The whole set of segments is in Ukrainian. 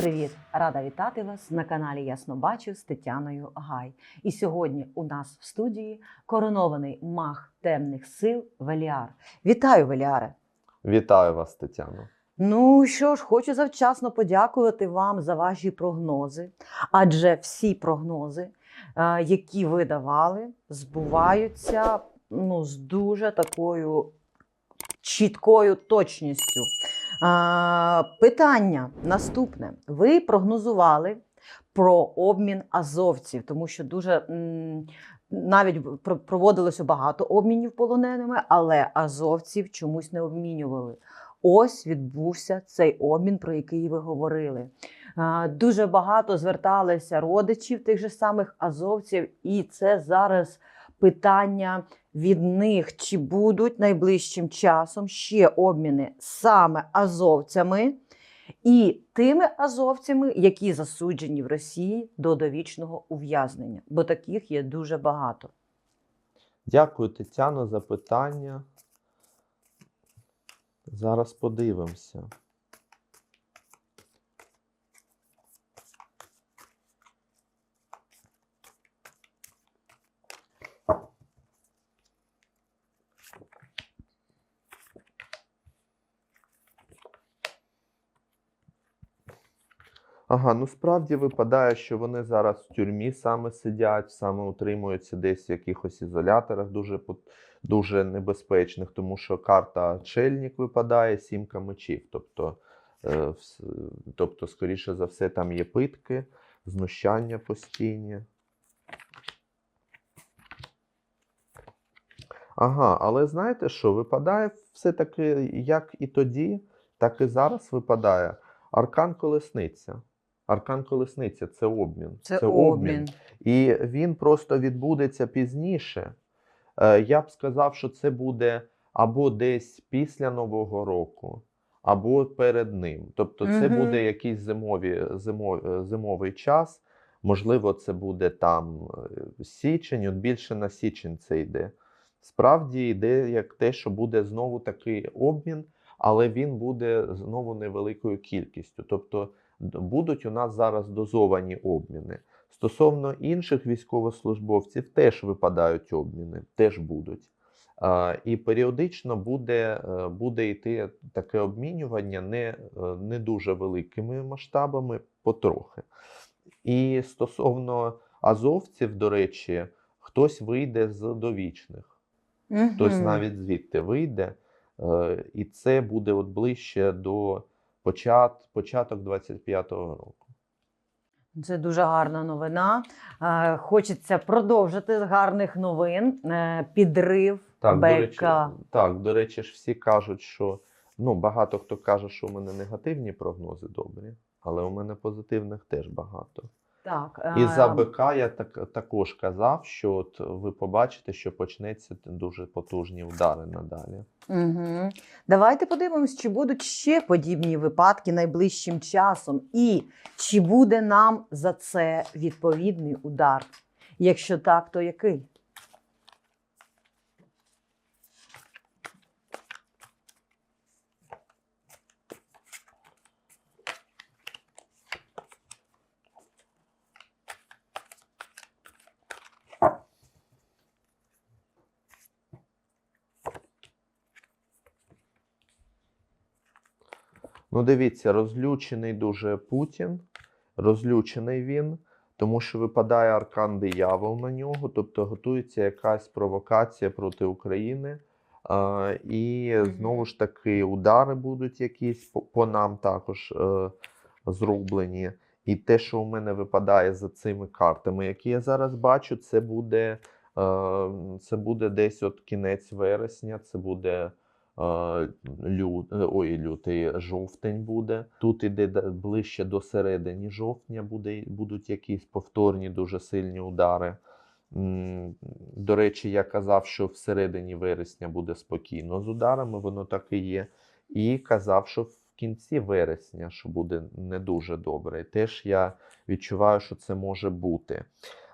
привіт! Рада вітати вас на каналі Ясно Бачу з Тетяною Гай. І сьогодні у нас в студії коронований маг темних сил Веліар. Вітаю, Веліаре! Вітаю вас, Тетяно. Ну що ж, хочу завчасно подякувати вам за ваші прогнози, адже всі прогнози, е, які ви давали, збуваються ну, з дуже такою чіткою точністю. Питання наступне. Ви прогнозували про обмін азовців, тому що дуже навіть проводилося багато обмінів полоненими, але азовців чомусь не обмінювали. Ось відбувся цей обмін, про який ви говорили. Дуже багато зверталися родичів тих же самих азовців, і це зараз питання від них, чи будуть найближчим часом ще обміни саме азовцями і тими азовцями, які засуджені в Росії до довічного ув'язнення, бо таких є дуже багато. Дякую, Тетяно, за питання. Зараз подивимося. Ага, ну справді випадає, що вони зараз в тюрмі саме сидять, саме утримуються десь в якихось ізоляторах дуже, дуже небезпечних, тому що карта чельник випадає, сімка мечів. Тобто, е, тобто, скоріше за все, там є питки, знущання постійні. Ага, але знаєте що? Випадає все-таки як і тоді, так і зараз випадає аркан колесниця. Аркан колесниця це обмін. Це обмін, І він просто відбудеться пізніше. Е, Я б сказав, що це буде або десь після Нового року, або перед ним. Тобто, це Мгм. буде якийсь зимові, зимо, е, зимовий час. Можливо, це буде там е, січень, от більше на січень це йде. Справді йде як те, що буде знову такий обмін, але він буде знову невеликою кількістю. Тобто будуть у нас зараз дозовані обміни. Стосовно інших військовослужбовців теж випадають обміни, теж будуть. І періодично буде, е, буде йти таке обмінювання не, е, не дуже великими масштабами, потрохи. І стосовно азовців, до речі, хтось вийде з довічних, хтось навіть звідти вийде, е, і це буде от ближче до почат, початок 25-го року. Це дуже гарна новина. Е, Хочеться продовжити з гарних новин. Е, Підрив Так, до речі, так, до речі, ж всі кажуть, що ну, багато хто каже, що у мене негативні прогнози добрі, але у мене позитивних теж багато. Так, І за е, БК я так, також казав, що от ви побачите, що почнеться дуже потужні удари надалі. Угу. Давайте подивимось, чи будуть ще подібні випадки найближчим часом, і чи буде нам за це відповідний удар. Якщо так, то який? Ну, дивіться, розлючений дуже Путін, розлючений він, тому що випадає аркан диявол на нього, тобто готується якась провокація проти України. А, і знову ж таки удари будуть якісь по, по нам також е, зроблені. І те, що у мене випадає за цими картами, які я зараз бачу, це буде, е, це буде десь от кінець вересня, це буде лю, е, ой, лютий жовтень буде. Тут іде ближче до середини жовтня буде, будуть якісь повторні дуже сильні удари. До речі, я казав, що всередині вересня буде спокійно з ударами, воно так і є. І казав, що в кінці вересня, що буде не дуже добре. Теж я відчуваю, що це може бути.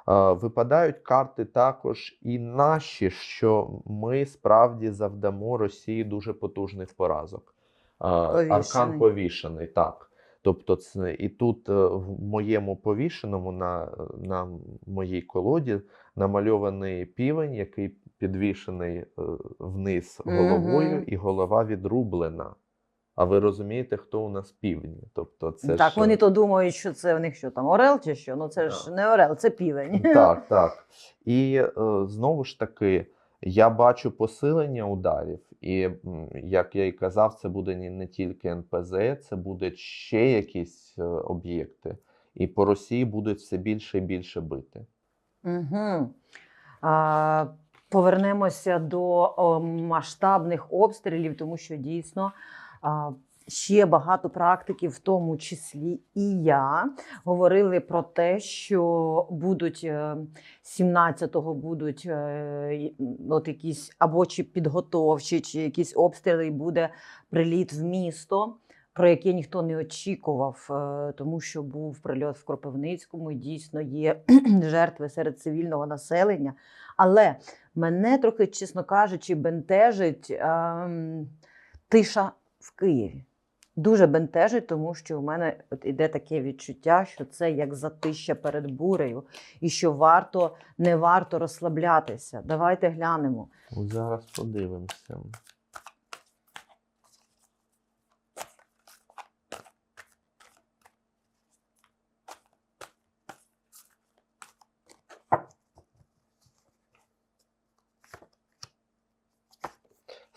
Випадають карти також і наші, що ми справді завдамо Росії дуже потужних поразок. Е, Аркан Повішений. повішений, так. Тобто, це і тут е, в моєму повішеному на, на моїй колоді намальований півень, який підвішений е, вниз головою, Мгм. і голова відрублена. А ви розумієте, хто у нас півні? Тобто, це так, ж, вони то думають, що це у них що там Орел чи що? Ну це ж не Орел, це півень. Так, так. І е, знову ж таки, я бачу посилення ударів, і як я і казав, це буде не, тільки НПЗ, це будуть ще якісь е, об'єкти. І по Росії будуть все більше і більше бити. Угу. А, повернемося до о, масштабних обстрілів, тому що дійсно ще багато практиків, в тому числі і я, говорили про те, що будуть е, 17-го будуть е, от якісь або чи підготовчі, чи якісь обстріли, і буде приліт в місто. Про яке ніхто не очікував, е, тому що був прильот в Кропивницькому, і дійсно є жертви серед цивільного населення. Але мене трохи, чесно кажучи, бентежить ем, тиша в Києві. Дуже бентежить, тому що в мене от іде таке відчуття, що це як затища перед бурею, і що варто не варто розслаблятися. Давайте глянемо. Зараз подивимося.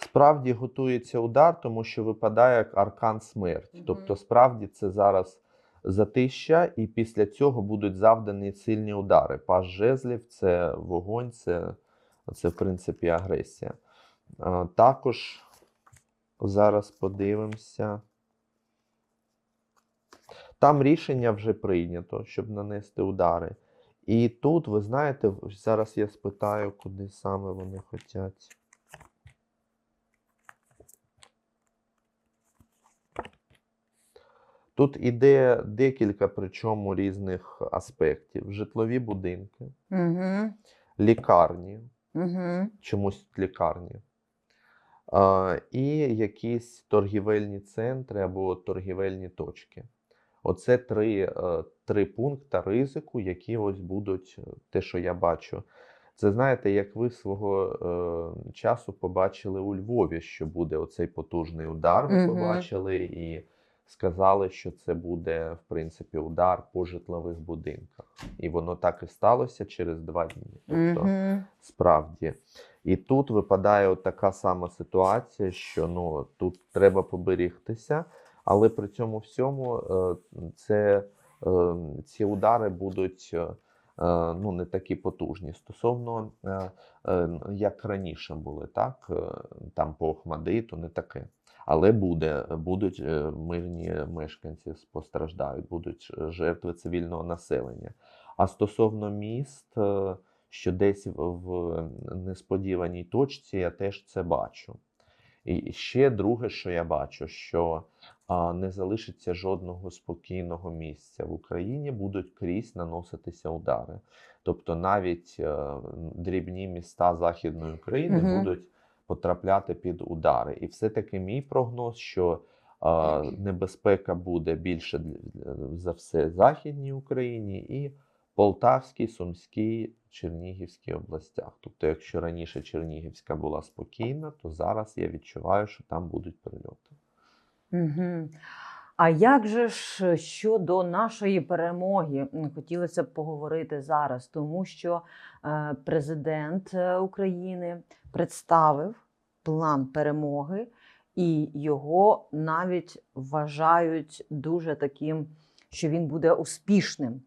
Справді готується удар, тому що випадає як аркан смерті. Мгм. Тобто, справді це зараз затища, і після цього будуть завдані сильні удари. Паж жезлів це вогонь, це, це в принципі агресія. А, Також зараз подивимося. Там рішення вже прийнято, щоб нанести удари. І тут, ви знаєте, зараз я спитаю, куди саме вони хочуть. Тут іде декілька, причому різних аспектів: житлові будинки, Угу. лікарні, Угу. чомусь лікарні, а, і якісь торгівельні центри або торгівельні точки. Оце три, е, три пункти ризику, які ось будуть е, те, що я бачу. Це знаєте, як ви свого е, часу побачили у Львові, що буде оцей потужний удар. Ви Мгм. побачили і сказали, що це буде в принципі удар по житлових будинках. І воно так і сталося через два дні. Тобто, Угу. Справді. І тут випадає от така сама ситуація, що ну, тут треба поберігтися, але при цьому всьому е, це, е, ці удари будуть е, ну, не такі потужні. Стосовно, як раніше були, так? там по Охмадиту, не таке. Але буде, будуть е, мирні мешканці постраждають, будуть е, жертви цивільного населення. А стосовно міст, е, що десь в, несподіваній точці я теж це бачу. І ще друге, що я бачу, що не залишиться жодного спокійного місця в Україні, будуть крізь наноситися удари. Тобто навіть дрібні міста Західної України Мгм. будуть потрапляти під удари. І все-таки мій прогноз, що е, небезпека буде більше за все Західній Україні і Полтавській, Сумській, Чернігівській областях. Тобто, якщо раніше Чернігівська була спокійна, то зараз я відчуваю, що там будуть прильоти. Угу. А як же ж щодо нашої перемоги? Хотілося б поговорити зараз, тому що е, президент е, України представив план перемоги, і його навіть вважають дуже таким, що він буде успішним.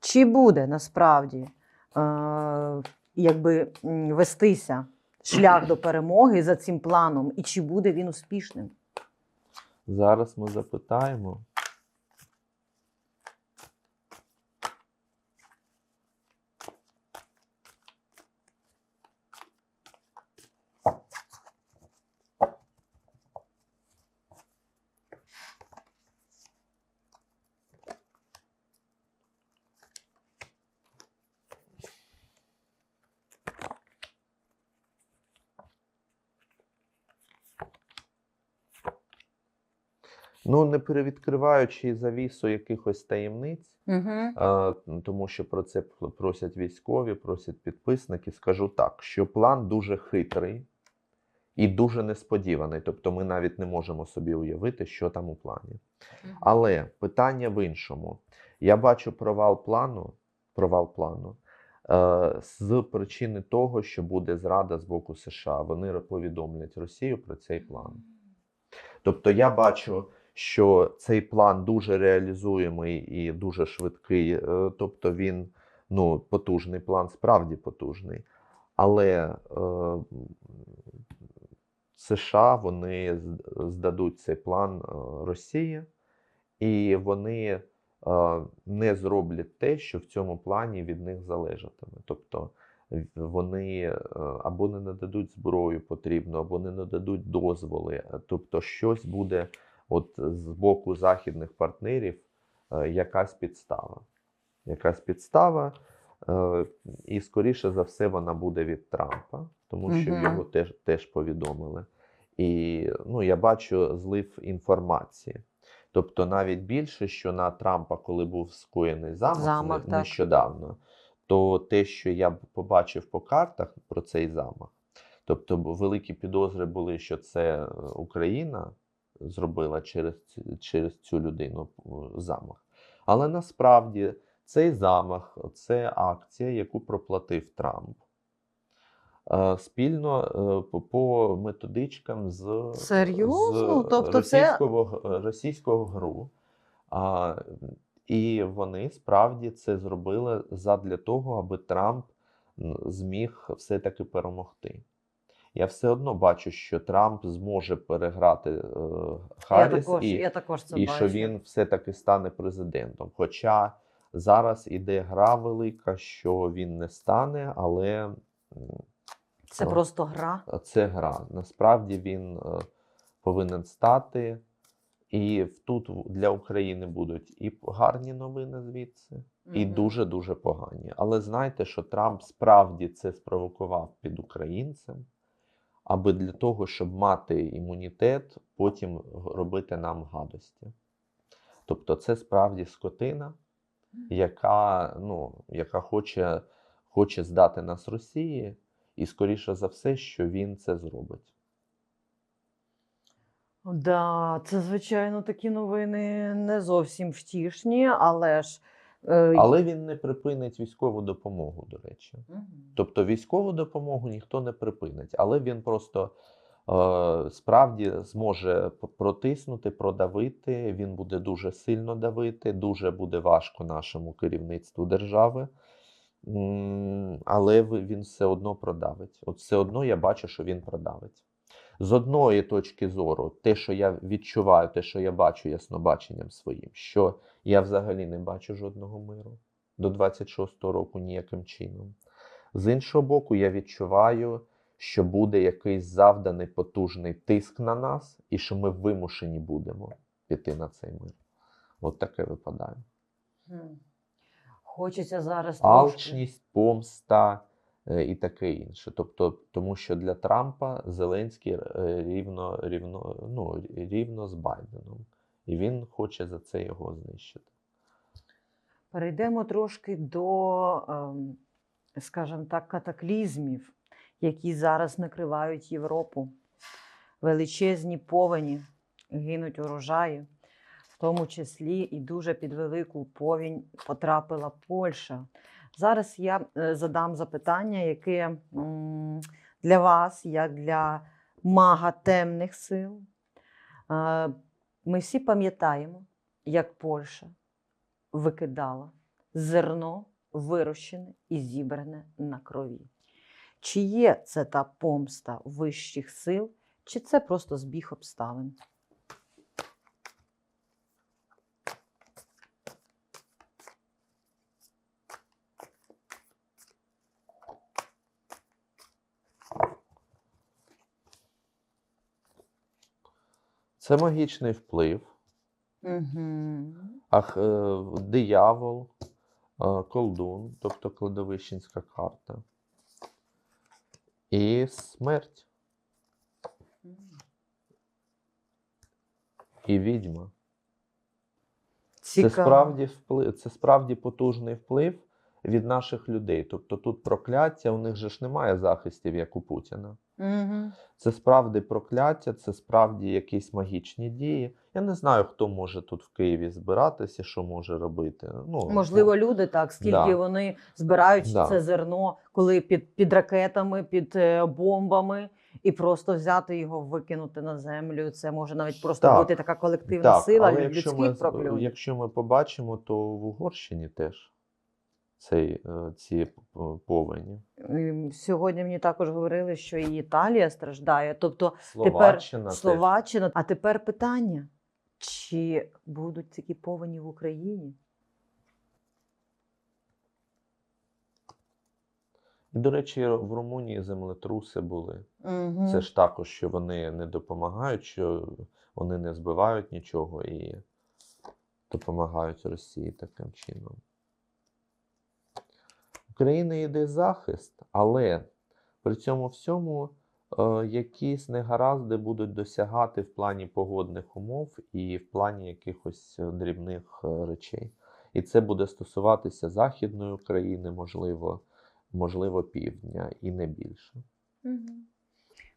Чи буде насправді е, якби вестися шлях до перемоги за цим планом, і чи буде він успішним? Зараз ми запитаємо. Ну, не перевідкриваючи завісу якихось таємниць, Угу. е, тому що про це просять військові, просять підписники. Скажу так, що план дуже хитрий і дуже несподіваний. Тобто, ми навіть не можемо собі уявити, що там у плані. Але питання в іншому. Я бачу провал плану, провал плану е, з причини того, що буде зрада з боку США. Вони повідомлять Росію про цей план. Тобто я бачу, що цей план дуже реалізуємий і дуже швидкий. е, Тобто він ну, потужний план, справді потужний. Але е, США вони здадуть цей план е, Росії, і вони е, не зроблять те, що в цьому плані від них залежатиме. Тобто вони е, або не нададуть зброю потрібну, або не нададуть дозволи. Тобто, щось буде от з боку західних партнерів, е, якась підстава. Якась підстава, е, і скоріше за все вона буде від Трампа, тому що Мгм. його теж, теж повідомили. І ну, я бачу злив інформації. Тобто навіть більше, що на Трампа, коли був скоєний замах, Замах, не- нещодавно, то те, що я побачив по картах про цей замах, тобто великі підозри були, що це е, Україна зробила через, через цю людину е, замах. Але насправді цей замах це акція, яку проплатив Трамп. е, Спільно е, по- методичкам з, Серйозно? з Тобто російського, г- російського ГРУ. А, і вони справді це зробили задля того, аби Трамп зміг все-таки перемогти. Я все одно бачу, що Трамп зможе переграти е, Я також, і, я також це і бачу. що він все-таки стане президентом. Хоча зараз іде гра велика, що він не стане, але Це О. просто гра. це гра. Насправді він е, повинен стати. І тут для України будуть і гарні новини звідси, і дуже дуже погані. Але знайте, що Трамп справді це спровокував під українцем, аби для того, щоб мати імунітет, потім робити нам гадості. Тобто, це справді скотина, яка, ну, яка хоче, хоче здати нас Росії, і скоріше за все, що він це зробить. Да, це, звичайно, такі новини не зовсім втішні, але ж. Е, Але він не припинить військову допомогу, до речі. Тобто військову допомогу ніхто не припинить, але він просто е, справді зможе протиснути, продавити. Він буде дуже сильно давити, дуже буде важко нашому керівництву держави. Але він все одно продавить. От все одно я бачу, що він продавить. З одної точки зору, те, що я відчуваю, те, що я бачу яснобаченням своїм, що я взагалі не бачу жодного миру до 26-го року ніяким чином. З іншого боку, я відчуваю, що буде якийсь завданий потужний тиск на нас, і що ми вимушені будемо піти на цей мир. От таке випадає. Хочеться зараз. Алчність, помста і таке інше. Тобто, тому що для Трампа Зеленський е, рівно, рівно, ну, рівно з Байденом. І він хоче за це його знищити. Перейдемо трошки до, ем, скажімо так, катаклізмів, які зараз накривають Європу. Величезні повені, гинуть урожаї, в тому числі і дуже під велику повінь потрапила Польща. Зараз я е, задам запитання, яке для вас, як для мага темних сил. Е, Ми всі пам'ятаємо, як Польща викидала зерно, вирощене і зібране на крові. Чи є це та помста вищих сил, чи це просто збіг обставин? Це магічний вплив. Угу. Ах, е, диявол, е, колдун, тобто кладовищенська карта. І смерть, і відьма. Цікаво. Це справді вплив, це справді потужний вплив від наших людей. Тобто тут прокляття, у них же ж немає захистів, як у Путіна. Угу. Це справді прокляття, це справді якісь магічні дії. Я не знаю, хто може тут в Києві збиратися, що може робити. Ну, Можливо, люди так, скільки Да. вони збирають Да. це зерно, коли під, під ракетами, під е, бомбами, і просто взяти його, викинути на землю. Це може навіть просто Так. бути така колективна так, сила але лю- якщо людських ми, прокльонів. якщо ми побачимо, то в Угорщині теж цей, е, ці повені. Сьогодні мені також говорили, що і Італія страждає. Тобто Словаччина тепер. Словаччина. А тепер питання: чи будуть такі повені в Україні? До речі, в Румунії землетруси були. Угу. Це ж також, що вони не допомагають, що вони не збивають нічого і допомагають Росії таким чином. України йде захист, але при цьому всьому е, якісь негаразди будуть досягати в плані погодних умов і в плані якихось е, дрібних е, речей. І це буде стосуватися Західної України, можливо, можливо, півдня і не більше.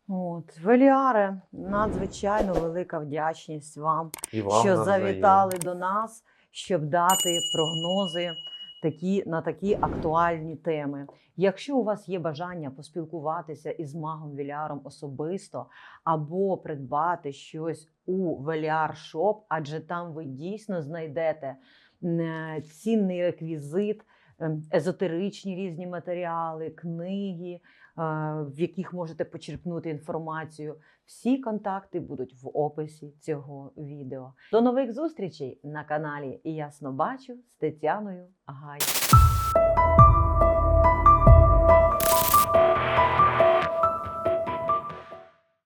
От, Веліаре, надзвичайно велика вдячність вам, І вам що завітали до нас, щоб дати прогнози такі, на такі актуальні теми. Якщо у вас є бажання поспілкуватися із магом Віляром особисто або придбати щось у Веліар Шоп, адже там ви дійсно знайдете е, цінний реквізит, ем, езотеричні різні матеріали, книги, в яких можете почерпнути інформацію. Всі контакти будуть в описі цього відео. До нових зустрічей на каналі Ясно Бачу з Тетяною Гай.